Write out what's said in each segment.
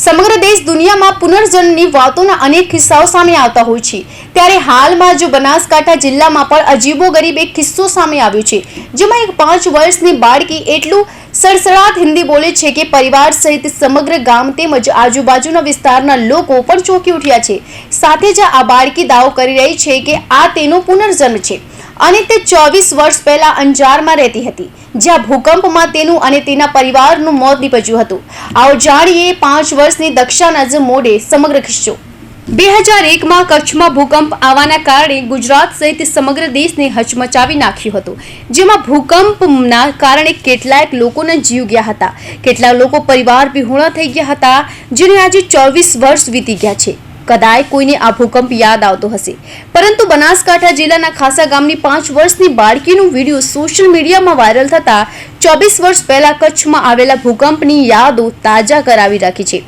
સમગ્ર દેશ દુનિયામાં પુનર્જન્મની વાતોના અનેક કિસ્સાઓ સામે આવતા હોય છે. ત્યારે હાલમાં જો બનાસકાંઠા જિલ્લામાં પણ અજીબો ગરીબ એક કિસ્સો સામે આવ્યો છે, જેમાં એક પાંચ વર્ષની બાળકી એટલું સડસડાટ હિન્દી બોલે છે કે પરિવાર સહિત સમગ્ર ગામ તેમજ આજુબાજુના વિસ્તારના લોકો પણ ચોંકી ઉઠ્યા છે. સાથે જ આ બાળકી દાવો કરી રહી છે કે આ તેનો પુનર્જન્મ છે. અને તે ચોવીસ વર્ષ પહેલા અંજારમાં રહેતી હતી. જ્યાં ભૂકંપમાં તેનું અને તેના પરિવારનું મોત નીપજ્યું હતું. આવો જાણીએ પાંચ વર્ષની દક્ષાના જ મોઢે સમગ્ર કિસ્સો બે હજાર એકમાં કચ્છમાં ભૂકંપ આવવાના કારણે ગુજરાત સહિત સમગ્ર દેશને હચમચાવી નાખ્યું હતું. જેમાં ભૂકંપના કારણે કેટલાક લોકોના જીવ ગયા હતા. કેટલાક લોકો પરિવાર વિહોણા થઈ ગયા હતા, જેને આજે ચોવીસ વર્ષ વીતી ગયા છે. કદાય કોઈને આ ભૂકંપ યાદ આવતો હશે. પરંતુ બનાસકાંઠા જિલ્લાના ખાસા ગામની પાંચ વર્ષની બાળકીનું વીડિયો સોશિયલ મીડિયામાં વાયરલ થતા ચોવીસ વર્ષ પહેલા કચ્છમાં આવેલા ભૂકંપની યાદો તાજા કરાવી રાખી છે.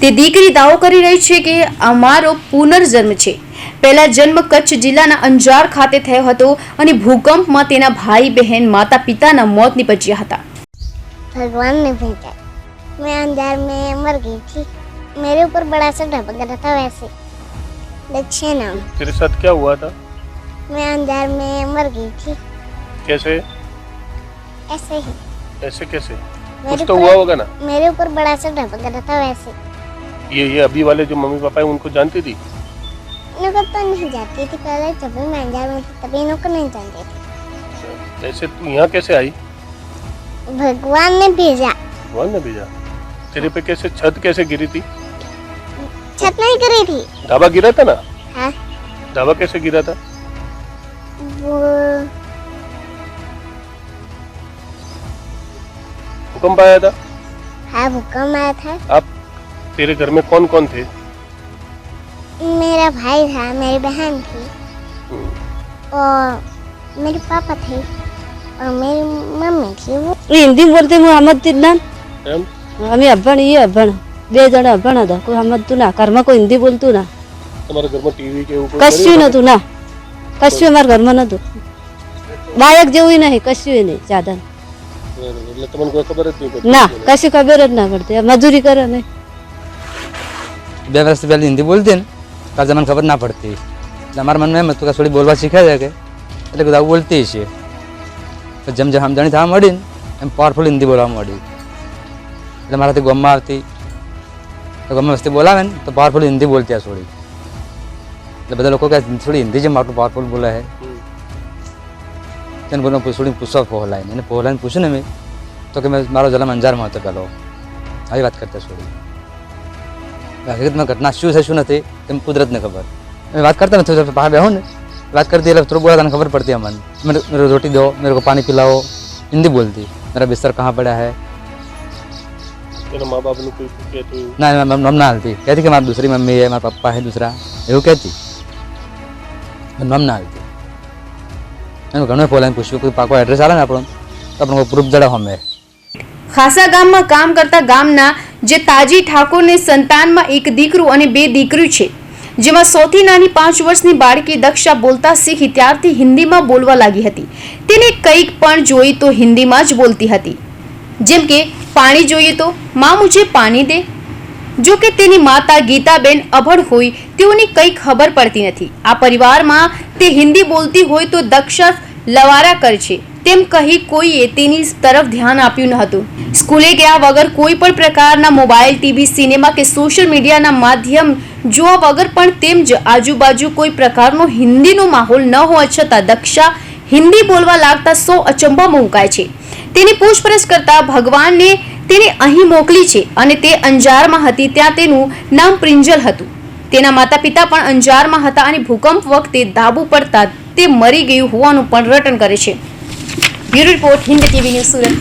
તે દીકરી દાવો કરી રહી છે કે અમારો પુનર્જન્મ છે. પહેલા જન્મ કચ્છ જિલ્લાના અંજાર ખાતે થયો હતો અને ભૂકંપમાં તેના ભાઈ, બહેન માતા પિતાના મોત નિપજ્યા હતા. ભગવાન ને મેં અંજાર મેં મર ગઈ मेरे ऊपर बड़ा सा ढपक रहा था वैसे। दक्षिण नाम तेरे साथ क्या हुआ था? मैं अंजार में मर गई थी। कैसे? ऐसे ही। ऐसे कैसे? कुछ तो हुआ होगा ना। मेरे ऊपर बड़ा सा ढपक रहा था वैसे। ये ये अभी वाले जो मम्मी पापा है उनको जानती थी? इनको तो नहीं जाती थी पहले जब भी मैं अंजार में थी तभी इनको नहीं जानती थी। ऐसे तू यहाँ कैसे आई? भगवान ने भेजा। भगवान ने भेजा? तेरे पे कैसे छत कैसे गिरी थी? छत नहीं गिरी थी। ढाबा गिरा था ना? हाँ। ढाबा कैसे गिरा था? वो भूकंप आया था? हाँ भूकंप आया था। आप तेरे घर में कौन कौन थे? मेरा भाई था मेरी बहन थी। हम्म। और मेरे पापा थे और मेरी मम्मी थी। वो हिंदी बोलते मोहम्मद तिदनान हम हमें हाँ, अब्बन ये अब्बन। બે જણા અભણ હતા. કોઈ સમજતું ના. ઘરમાં કોઈ હિન્દી બોલતું ના. તમારા ઘરમાં ટીવી કે એવું કશું નતું ના. કશું અમારા ઘરમાં નતું બાયક જેવું નહીં કશું નહીં સાધન. એટલે તમને કોઈ ખબર જ નહીં પડતી ના કશું ખબર જ ના પડતી. મજૂરી કરે ને બે વર્ષ પહેલી હિન્દી બોલતી ને ત્યારે મને ખબર ના પડતી. એટલે અમારા મનમાં એમ હતું કે થોડી બોલવા શીખ્યા છે કે. એટલે બધા બોલતી છે. જેમ જેમ સમજણી થવા મળી ને એમ પાવરફુલ હિન્દી બોલવા મળી એટલે મારાથી ગમમાં આવતી. તો ગમે વસ્તી બોલાવે ને તો પાવરફુલ હિન્દી બોલતી આ થોડી એટલે બધા લોકો કહે થોડી હિન્દી જેમ આટલું પાવરફુલ બોલે છે હમ. તેને બોલો થોડી પૂછવા પહોલાઈને એને પહોલાઈને પૂછ્યું ને મેં તો કે મેં મારો જન્મ અંજારમાં હતો પહેલો આવી વાત કરતા છોડી હકીકતમાં ઘટના શું છે શું નથી તેમ કુદરતને ખબર અમે વાત કરતા નથી થોડી બહાર બેહો ને વાત કરતી એટલે થોડું બોલા તને ખબર પડતી અમને मेरे मेरे को रोटी दो मेरे को पानी पिलाओ हिंदी बोलती मेरा बिस्तर कहाँ पड़ा है એના મા બાપનું કોઈ કહેતું એવું ના મમ નામ ના હાલતી કહેતી કે મારી દૂસરી મમ્મી है મારા પપ્પા है दूसरा એવું કહેતી નામ ના હાલતી એનું ઘણું બોલાઈને પૂછ્યું કોઈ પાકો એડ્રેસ આવે ને આપણો તો આપણને પ્રૂફ જડાવ અમે ખાસા ગામમાં કામ કરતા ગામના જે તાજી ઠાકોરને સંતાનમાં એક દીકરું અને બે દીકરી છે જેમાં સૌથી નાની પાંચ વર્ષની બાળકી દક્ષા બોલતા શીખી ત્યારથી હિન્દીમાં બોલવા લાગી હતી તેને કંઈક પણ જોઈ તો હિન્દીમાં જ બોલતી હતી જેમ કે, પાણી જોઈએ તો માં મુજે પાણી દે. જો કે તેની માતા ગીતાબેન અભણ હોય, તેઓની કંઈ ખબર પડતી નથી. આ પરિવારમાં તે હિન્દી બોલતી હોય તો દક્ષસ લવારા કરશે તેમ કહી કોઈએ તેની તરફ ધ્યાન આપ્યું ન હતું. સ્કૂલે ગયા વગર કોઈ પણ પ્રકારના મોબાઈલ, ટીવી, સિનેમા કે સોશિયલ મીડિયાના માધ્યમ જોવા વગર પણ તેમ જ આજુબાજુ કોઈ પ્રકારનો હિન્દીનો માહોલ ન હોવા છતાં દક્ષા હિન્દી બોલવા લાગતા સૌ અચંબામાં મુકાય છે. તેની પૂછપરછ કરતા ભગવાનને તેને અહીં મોકલી છે અને તે અંજારમાં હતી, ત્યાં તેનું નામ પ્રિંજલ હતું. તેના માતા પિતા પણ અંજારમાં હતા અને ભૂકંપ વખતે દાબુ પડતા તે મરી ગયું હોવાનું પણ રટન કરે છે. Bureau report, Hind TV news Surat.